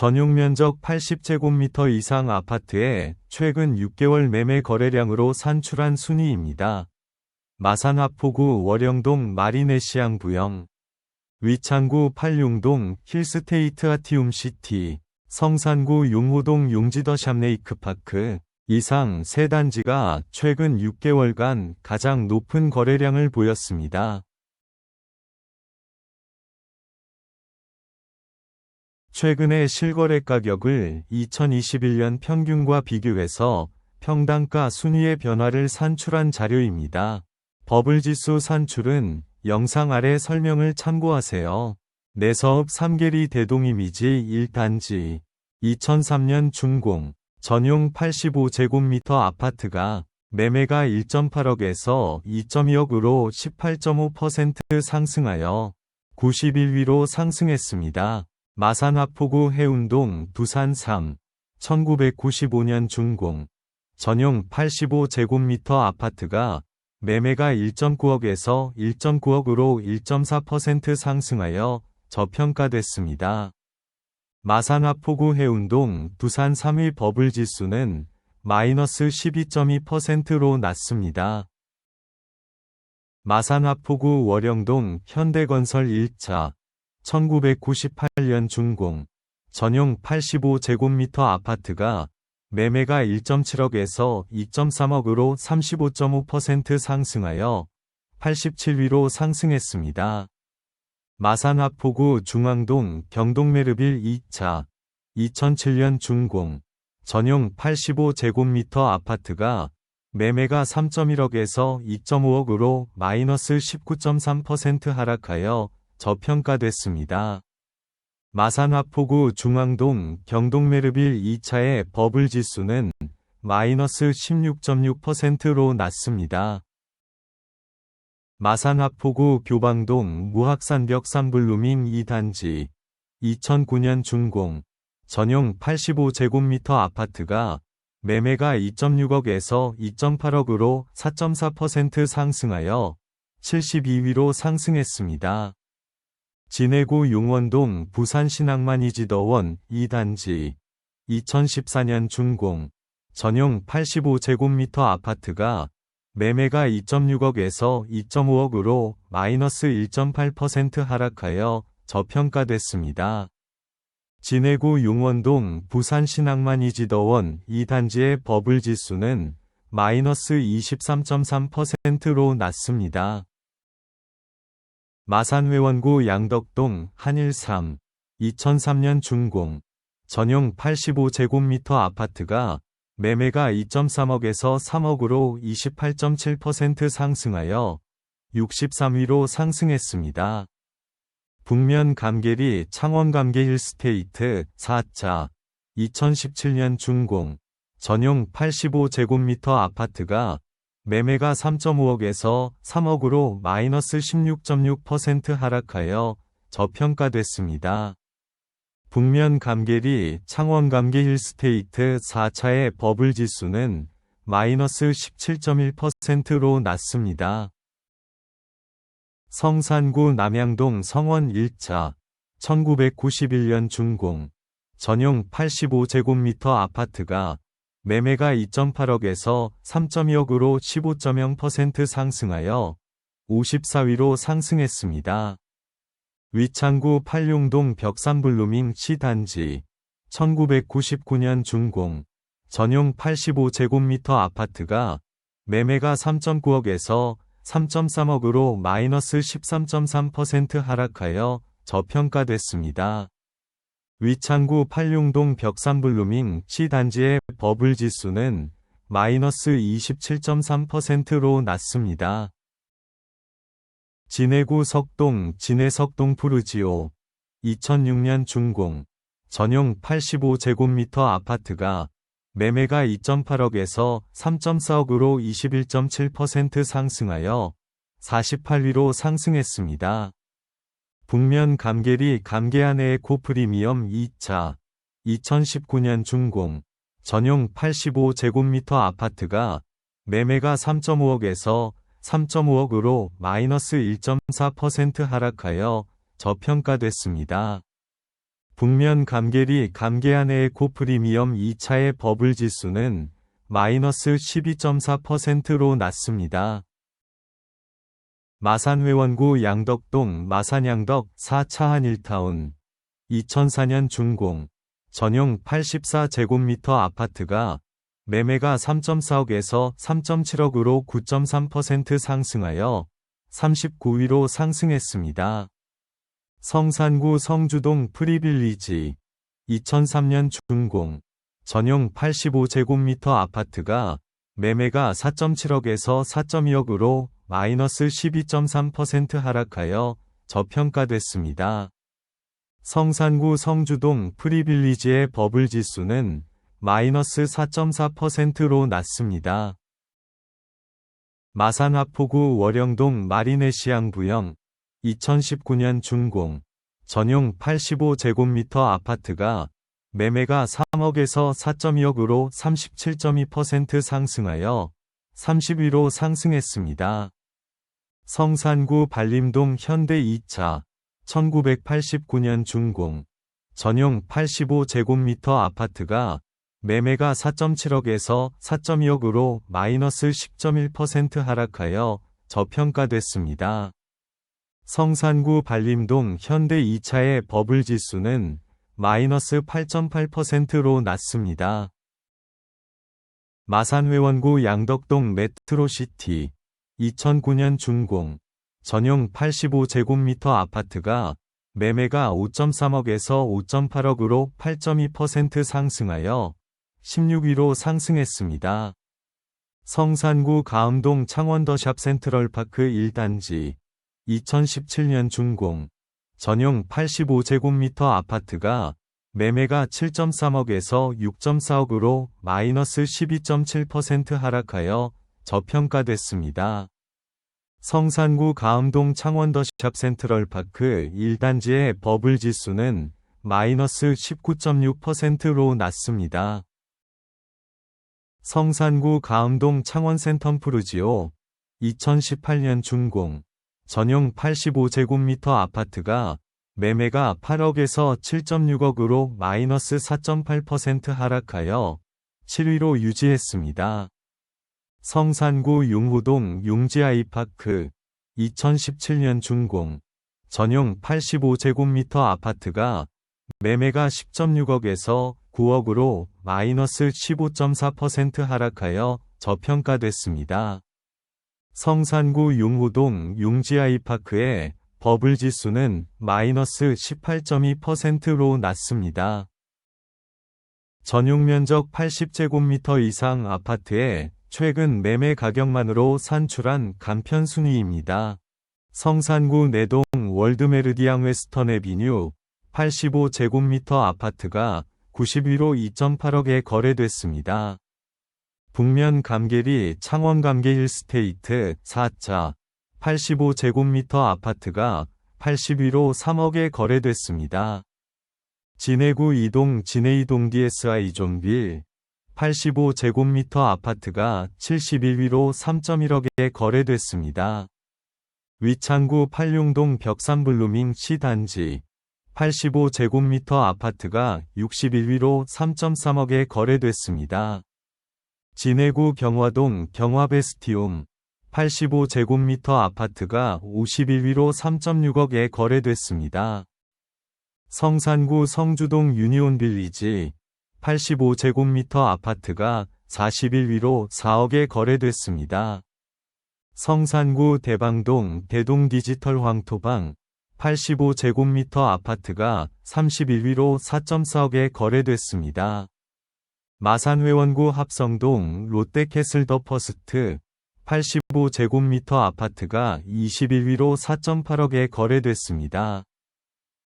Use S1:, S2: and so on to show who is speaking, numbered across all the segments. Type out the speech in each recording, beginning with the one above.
S1: 전용 면적 80제곱미터 이상 아파트의 최근 6개월 매매 거래량으로 산출한 순위입니다. 마산 하포구 월영동 마리네시앙 부영 위창구 팔룡동 힐스테이트 아티움시티 성산구 용호동 용지더 샵네이크파크 이상 세 단지가 최근 6개월간 가장 높은 거래량을 보였습니다. 최근의 실거래 가격을 2021년 평균과 비교해서 평당가 순위의 변화를 산출한 자료입니다. 버블지수 산출은 영상 아래 설명을 참고하세요. 내서읍 3개리 대동이미지 1단지 2003년 준공 전용 85제곱미터 아파트가 매매가 1.8억에서 2.2억으로 18.5% 상승하여 91위로 상승했습니다. 마산 하포구 해운동 두산 3 1995년 준공 전용 85제곱미터 아파트가 매매가 1.9억에서 1.9억으로 1.4% 상승하여 저평가됐습니다. 마산 하포구 해운동 두산 3위 버블 지수는 마이너스 12.2%로 낮습니다. 마산 하포구 월영동 현대건설 1차 1998년 준공 전용 85제곱미터 아파트가 매매가 1.7억에서 2.3억으로 35.5% 상승하여 87위로 상승했습니다. 마산 하포구 중앙동 경동메르빌 2차 2007년 준공 전용 85제곱미터 아파트가 매매가 3.1억에서 2.5억으로 마이너스 19.3% 하락하여 저평가됐습니다. 마산하포구 중앙동 경동메르빌 2차의 버블 지수는 마이너스 16.6%로 낮습니다. 마산하포구 교방동 무학산벽 3블루밍 2단지 2009년 준공 전용 85제곱미터 아파트가 매매가 2.6억에서 2.8억으로 4.4% 상승하여 72위로 상승했습니다. 진해구 용원동 부산신앙만이지더원 2단지 2014년 준공 전용 85제곱미터 아파트가 매매가 2.6억에서 2.5억으로 마이너스 1.8% 하락하여 저평가됐습니다. 진해구 용원동 부산신앙만이지더원 2단지의 버블 지수는 마이너스 23.3%로 낮습니다. 마산회원구 양덕동 한일 3 2003년 준공 전용 85제곱미터 아파트가 매매가 2.3억에서 3억으로 28.7% 상승하여 63위로 상승했습니다. 북면 감계리 창원 감계 힐스테이트 4차 2017년 준공 전용 85제곱미터 아파트가 매매가 3.5억에서 3억으로 마이너스 16.6% 하락하여 저평가됐습니다. 북면 감계리 창원 감계 힐스테이트 4차의 버블 지수는 마이너스 17.1%로 낮습니다. 성산구 남양동 성원 1차 1991년 준공 전용 85제곱미터 아파트가 매매가 2.8억에서 3.2억으로 15.0% 상승하여 54위로 상승했습니다. 위창구 팔룡동 벽산블루밍 시단지 1999년 준공 전용 85제곱미터 아파트가 매매가 3.9억에서 3.3억으로 마이너스 13.3% 하락하여 저평가됐습니다. 위창구 팔룡동 벽산블루밍 시단지의 버블 지수는 마이너스 27.3%로 낮습니다. 진해구 석동 진해석동 푸르지오 2006년 준공 전용 85제곱미터 아파트가 매매가 2.8억에서 3.4억으로 21.7% 상승하여 48위로 상승했습니다. 북면 감계리 감계안의 고프리미엄 2차 2019년 준공 전용 85제곱미터 아파트가 매매가 3.5억에서 3.5억으로 마이너스 1.4% 하락하여 저평가됐습니다. 북면 감계리 감계안의 고프리미엄 2차의 버블 지수는 마이너스 12.4%로 낮습니다. 마산회원구 양덕동 마산양덕 4차 한일타운 2004년 준공 전용 84제곱미터 아파트가 매매가 3.4억에서 3.7억으로 9.3% 상승하여 39위로 상승했습니다. 성산구 성주동 프리빌리지 2003년 준공 전용 85제곱미터 아파트가 매매가 4.7억에서 4.2억으로 마이너스 12.3% 하락하여 저평가됐습니다. 성산구 성주동 프리빌리지의 버블 지수는 마이너스 4.4%로 낮습니다. 마산화포구 월영동 마리네시앙 부영 2019년 준공 전용 85제곱미터 아파트가 매매가 3억에서 4.2억으로 37.2% 상승하여 30위로 상승했습니다. 성산구 발림동 현대 2차 1989년 준공 전용 85제곱미터 아파트가 매매가 4.7억에서 4.2억으로 마이너스 10.1% 하락하여 저평가됐습니다. 성산구 발림동 현대 2차의 버블 지수는 마이너스 8.8%로 낮습니다. 마산회원구 양덕동 메트로시티 2009년 준공 전용 85제곱미터 아파트가 매매가 5.3억에서 5.8억으로 8.2% 상승하여 16위로 상승했습니다. 성산구 가음동 창원더샵 센트럴파크 1단지 2017년 준공 전용 85제곱미터 아파트가 매매가 7.3억에서 6.4억으로 마이너스 12.7% 하락하여 저평가됐습니다. 성산구 가음동 창원더샵 센트럴파크 1단지의 버블 지수는 마이너스 19.6%로 낮습니다. 성산구 가음동 창원센텀푸르지오 2018년 준공 전용 85제곱미터 아파트가 매매가 8억에서 7.6억으로 마이너스 4.8% 하락하여 7위로 유지했습니다. 성산구 용호동 용지아이파크 2017년 준공 전용 85제곱미터 아파트가 매매가 10.6억에서 9억으로 마이너스 15.4% 하락하여 저평가됐습니다. 성산구 용호동 용지아이파크의 버블 지수는 마이너스 18.2%로 낮습니다. 전용 면적 80제곱미터 이상 아파트의 최근 매매 가격만으로 산출한 간편 순위입니다. 성산구 내동 월드메르디앙 웨스턴 에비뉴 85제곱미터 아파트가 90위로 2.8억에 거래됐습니다. 북면 감계리 창원 감계 힐스테이트 4차 85제곱미터 아파트가 80위로 3억에 거래됐습니다. 진해구 이동 진해이동 DSI 존빌 85제곱미터 아파트가 71위로 3.1억에 거래됐습니다. 위창구 팔룡동 벽산블루밍 시단지 85제곱미터 아파트가 61위로 3.3억에 거래됐습니다. 진해구 경화동 경화베스티움 85제곱미터 아파트가 51위로 3.6억에 거래됐습니다. 성산구 성주동 유니온 빌리지 85제곱미터 아파트가 41위로 4억에 거래됐습니다. 성산구 대방동 대동 디지털 황토방 85제곱미터 아파트가 31위로 4.4억에 거래됐습니다. 마산회원구 합성동 롯데캐슬 더 퍼스트 85제곱미터 아파트가 21위로 4.8억에 거래됐습니다.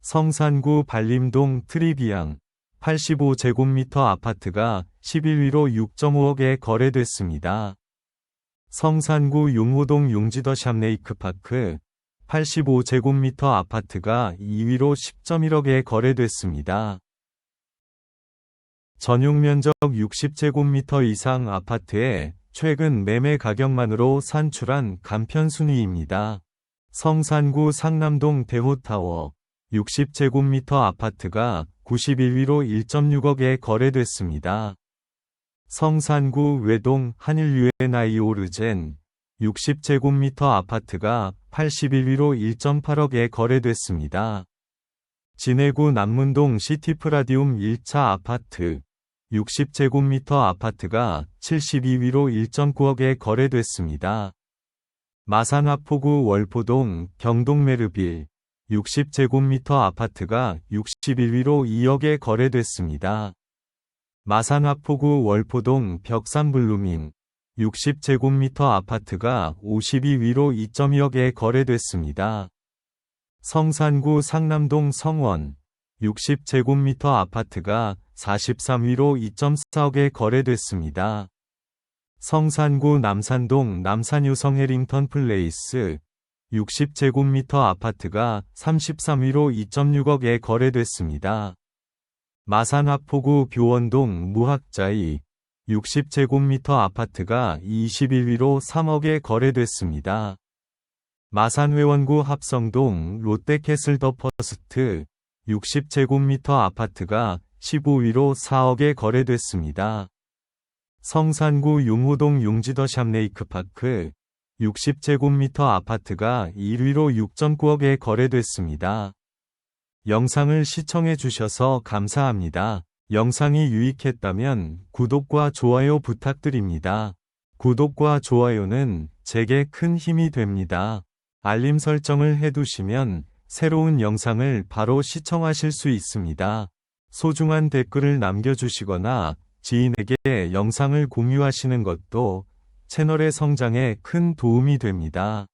S1: 성산구 발림동 트리비앙 85제곱미터 아파트가 11위로 6.5억에 거래됐습니다. 성산구 용호동 용지더 샵네이크파크 85제곱미터 아파트가 2위로 10.1억에 거래됐습니다. 전용 면적 60제곱미터 이상 아파트의 최근 매매 가격만으로 산출한 간편 순위입니다. 성산구 상남동 대호타워 60제곱미터 아파트가 91위로 1.6억에 거래됐습니다. 성산구 외동 한일유엔 오르젠 60제곱미터 아파트가 81위로 1.8억에 거래됐습니다. 진해구 남문동 시티프라디움 1차 아파트 60제곱미터 아파트가 72위로 1.9억에 거래됐습니다. 마산화포구 월포동 경동메르빌 60제곱미터 아파트가 61위로 2억에 거래됐습니다. 마산화포구 월포동 벽산블루밍 60제곱미터 아파트가 52위로 2.2억에 거래됐습니다. 성산구 상남동 성원 60제곱미터 아파트가 43위로 2.4억에 거래됐습니다. 성산구 남산동 남산유성 해링턴 플레이스 60제곱미터 아파트가 33위로 2.6억에 거래됐습니다. 마산화포구 교원동 무학자이 60제곱미터 아파트가 21위로 3억에 거래됐습니다. 마산회원구 합성동 롯데캐슬 더 퍼스트 60제곱미터 아파트가 15위로 4억에 거래됐습니다. 성산구 용호동 용지더 샵레이크파크 60제곱미터 아파트가 1위로 6.9억에 거래됐습니다. 영상을 시청해 주셔서 감사합니다. 영상이 유익했다면 구독과 좋아요 부탁드립니다. 구독과 좋아요는 제게 큰 힘이 됩니다. 알림 설정을 해두시면 새로운 영상을 바로 시청하실 수 있습니다. 소중한 댓글을 남겨주시거나 지인에게 영상을 공유하시는 것도 채널의 성장에 큰 도움이 됩니다.